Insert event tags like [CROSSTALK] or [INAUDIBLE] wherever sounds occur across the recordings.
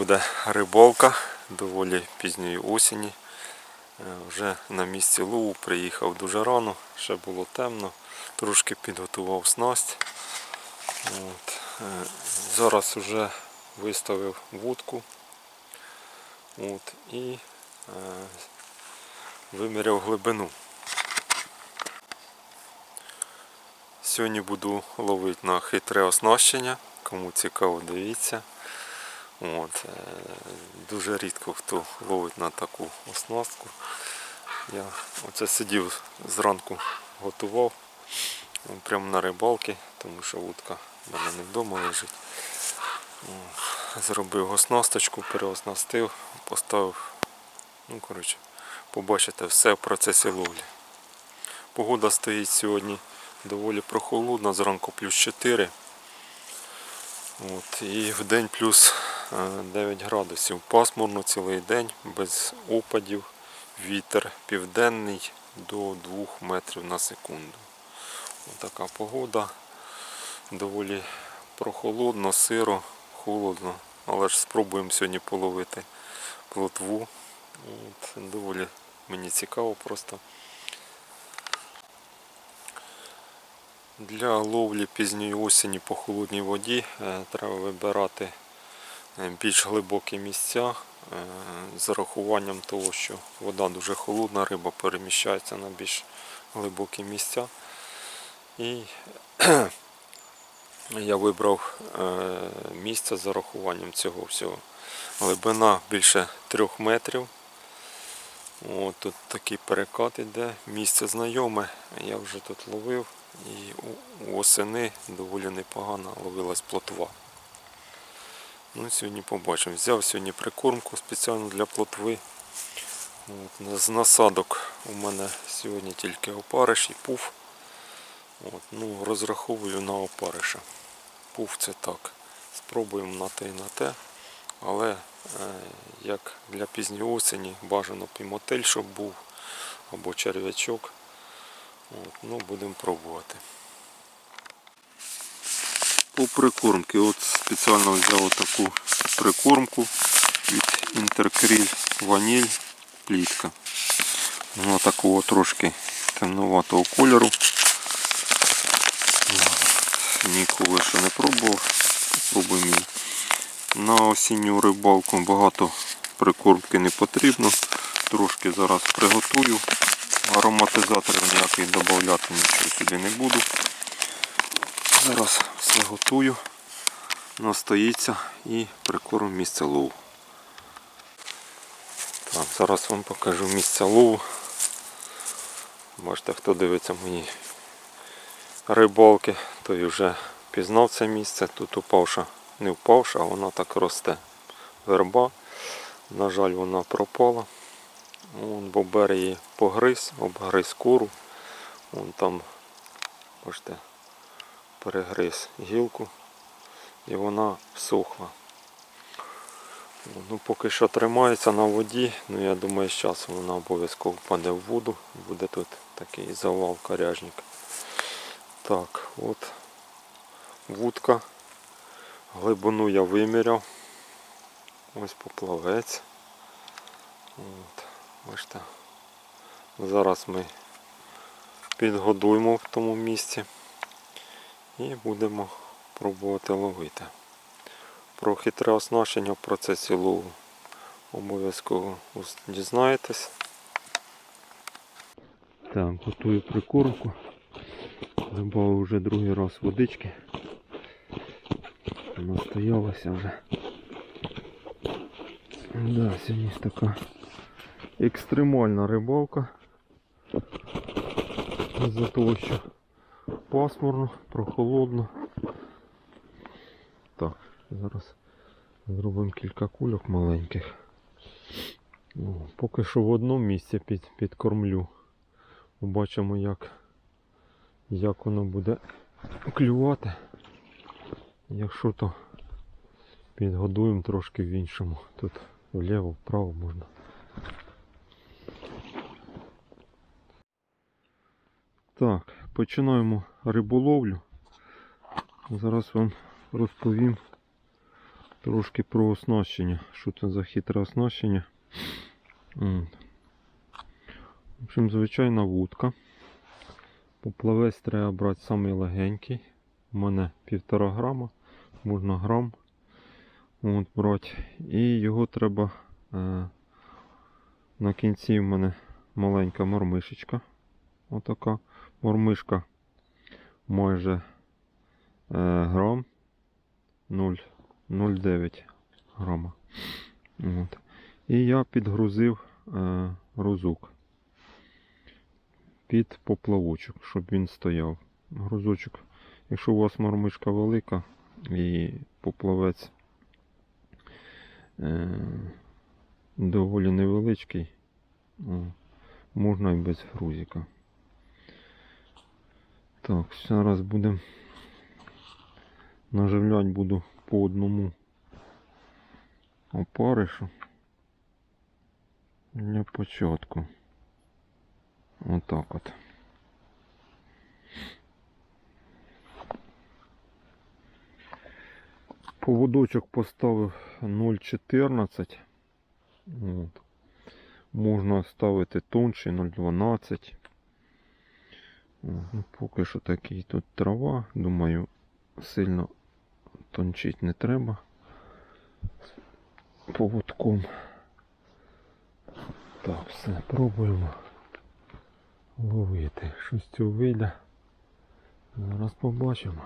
буде рибалка доволі пізньої осені. Е, Вже на місці лову приїхав дуже рано, ще було темно, трошки підготував снасть. От. е, Зараз вже виставив вудку От. і е, виміряв глибину. Сьогодні буду ловити на хитре оснащення. Кому цікаво, дивіться. От, е, дуже рідко хто ловить на таку оснастку. Я оце сидів зранку, готував ну, прямо на рибалки, тому що вудка в мене не вдома лежить. Зробив оснасточку, переоснастив, поставив. Ну, коротше, побачите все в процесі ловлі. Погода стоїть сьогодні доволі прохолодна, зранку плюс 4. От, і в день плюс 9 градусів. Пасмурно цілий день, без опадів, вітер південний до 2 метрів на секунду. Отака погода. Доволі прохолодно, сиро, холодно. Але ж спробуємо сьогодні половити плотву. От, доволі мені цікаво просто. Для ловлі пізньої осені по холодній воді е, треба вибирати е, більш глибокі місця е, з урахуванням того, що вода дуже холодна, риба переміщається на більш глибокі місця. І [CLEARS THROAT] я вибрав е, місце з урахуванням цього всього. Глибина більше 3 метрів. От тут такий перекат іде, місце знайоме, я вже тут ловив і осени доволі непогано ловилась плотва. Ну, сьогодні побачимо. Взяв сьогодні прикормку спеціально для плотви. От, з насадок у мене сьогодні тільки опариш і пуф. От, ну, розраховую на опариша. Пуф це так. Спробуємо на те і на те. Але е, як для пізньої осені бажано пімотель, щоб був, або черв'ячок. От, ну, будемо пробувати. По прикормки, от спеціально взяв таку прикормку від Інтеркріль Ваніль плітка. Вона такого трошки темноватого кольору. Ніколи ще не пробував. Попробуємо. На осінню рибалку багато прикормки не потрібно. Трошки зараз приготую. Ароматизаторів ніяких додати нічого сюди не буду. Зараз все готую, настоїться і прикорм місце лову. Так, зараз вам покажу місце лову. Бачите, хто дивиться мої рибалки, той вже пізнав це місце. Тут упавша, не впавша, а вона так росте. Верба. На жаль, вона пропала. Вон бобер її погриз, обгриз кору. Вон там, бачите, перегриз гілку і вона всохла. Ну, поки що тримається на воді, ну я думаю, з часом вона обов'язково впаде в воду. Буде тут такий завал коряжник. Так, от вудка. Глибину я виміряв. Ось поплавець. От, бачите. Зараз ми підгодуємо в тому місці і будемо пробувати ловити. Про хитре оснащення в процесі лову обов'язково дізнаєтесь. Так, готую прикормку. Добавив вже другий раз водички. Настоялася вже. Да, сьогодні така екстремальна рибалка. З-за того, що пасмурно, прохолодно. Так, зараз зробимо кілька кульок маленьких. О, поки що в одному місці під, підкормлю. Побачимо, як, як воно буде клювати. Якщо то підгодуємо трошки в іншому. Тут вліво, вправо можна. Так, починаємо риболовлю. Зараз вам розповім Трошки про оснащення. Що це за хитре оснащення? В общем, звичайна вудка. Поплавець треба брати самий легенький. У мене півтора грама, можна грам от, брати. І його треба е, на кінці в мене маленька мормишечка. Отака мормишка майже е, грам 0, 0,9 грама. От. І я підгрузив е, грузок під поплавочок, щоб він стояв. Грузочок, якщо у вас мормишка велика і поплавець е, доволі невеличкий, можна і без грузика. Так, зараз будемо наживлять буду по одному опаришу для початку. Отак от. Поводочок поставив 0,14. Можна ставити тонший 0,12. Поки що такий тут трава. Думаю, сильно тончить не треба. Поводком. Так, все, пробуємо ловити. Щось цього вийде. Зараз побачимо.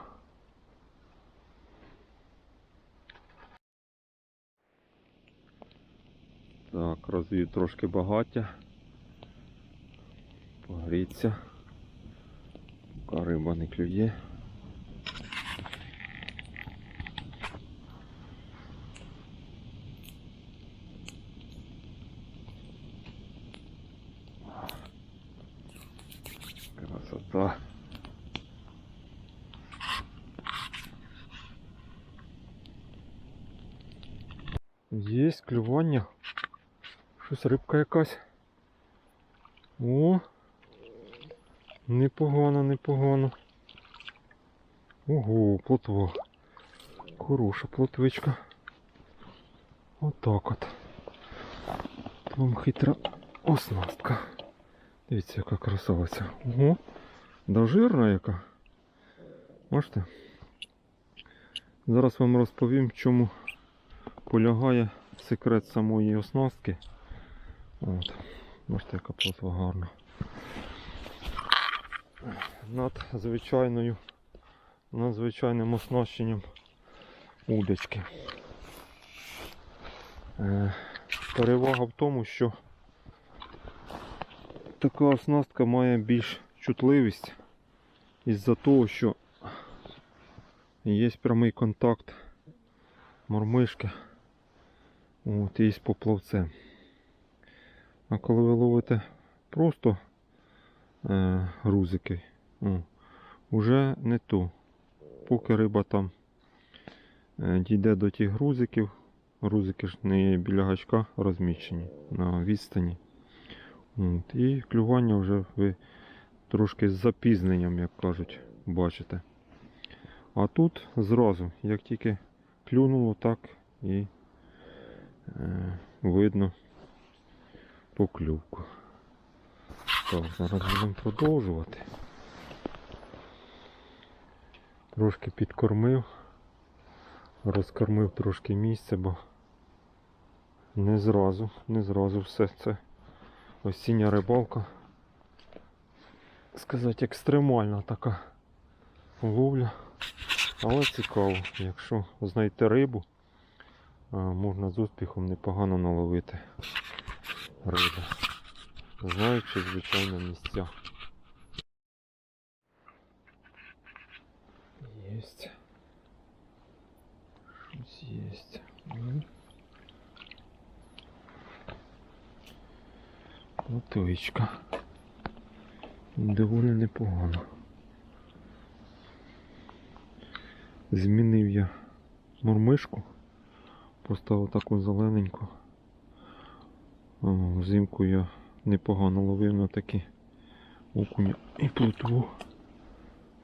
Так, розвів трошки багаття. Погріться. Поки риба не клює. Красота. Є клювання. Щось рибка якась. О! Непогано, непогано. Ого, плотва. Хороша плотвичка. Отак от. Вам хитра оснастка. Дивіться, яка красавиця. Ого, да жирна яка. Бачите? Зараз вам розповім, чому полягає секрет самої оснастки. От. Бачите, яка плотва гарна. Над звичайною, над звичайним оснащенням удочки. Е, перевага в тому, що така оснастка має більш чутливість із-за того, що є прямий контакт мормишки із поплавцем. А коли ви ловите просто е, грузики, о, уже не то. Поки риба там е, дійде до тих грузиків, грузики ж не біля гачка розміщені на відстані. От, і клювання вже ви трошки з запізненням, як кажуть, бачите. А тут зразу, як тільки клюнуло, так і е, видно поклювку. Так, зараз будемо продовжувати. Трошки підкормив, розкормив трошки місця, бо не зразу, не зразу все це осіння рибалка. Сказати, екстремальна така ловля. Але цікаво, якщо знайти рибу, можна з успіхом непогано наловити риби. Знаючи, звичайно, місця. Єсть. Щось єсть. М. Доволі непогано. Змінив я мурмишку, поставив таку зелененьку. Взимку я непогано ловив на такі окуня і плотву.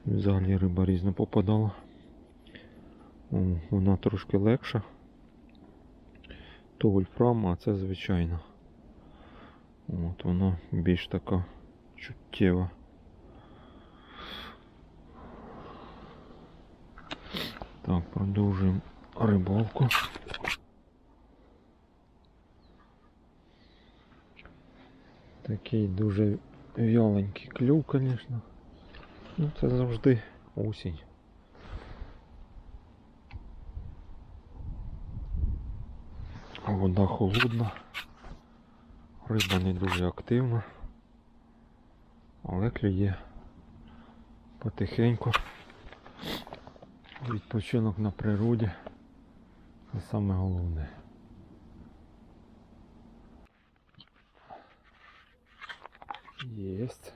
Взагалі риба різно попадала. О, вона трошки легша, То вольфрам, а це звичайно. От воно більш така чуттєва. Так, продовжуємо рибалку. Такий дуже вяленький клюв, звісно. Ну, це завжди осінь. Вода холодна, риба не дуже активна, але клює потихеньку. Відпочинок на природі це саме головне. Єсть.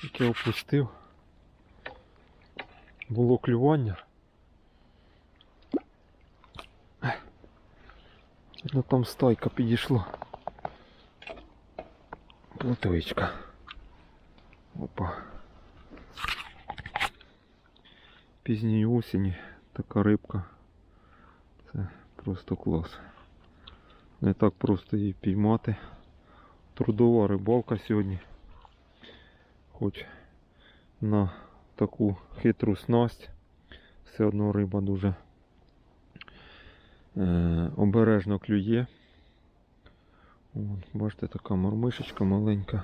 Тільки опустив. Було клювання. Ну там стайка підійшла. Плотвичка. Опа. Пізньої осені така рибка. Це просто клас. Не так просто її піймати. Трудова рибалка сьогодні. Хоч на таку хитру снасть. Все одно риба дуже е, обережно клює. От, бачите, така мормишечка маленька.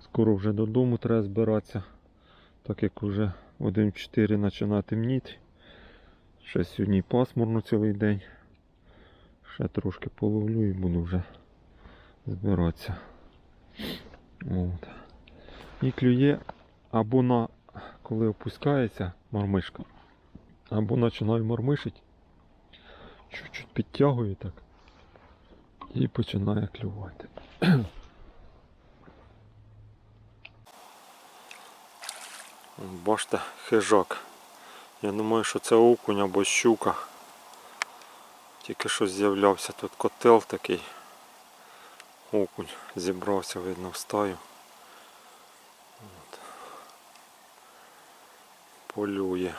Скоро вже додому треба збиратися, так як вже 1.4 починає темніти. Ще сьогодні пасмурно цілий день. Ще трошки половлю і буду вже збиратися. От. І клює або на коли опускається мормишка, або починає мормишити, чуть-чуть підтягує так і починає клювати. Бачите, хижак. Я думаю, що це окунь або щука. Тільки що з'являвся тут котел такий. Окунь зібрався, видно, в стаю. От. Полює.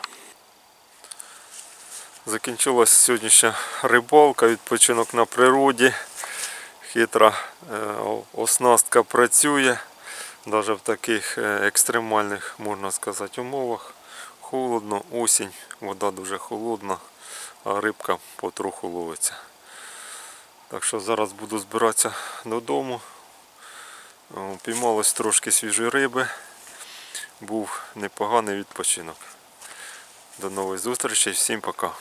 Закінчилась сьогоднішня рибалка, відпочинок на природі. Хитра е, оснастка працює. Навіть в таких е, екстремальних, можна сказати, умовах. Холодно, осінь, вода дуже холодна, а рибка потроху ловиться. Так що зараз буду збиратися додому. Піймалось трошки свіжої риби. Був непоганий відпочинок. До нових зустрічей, всім пока.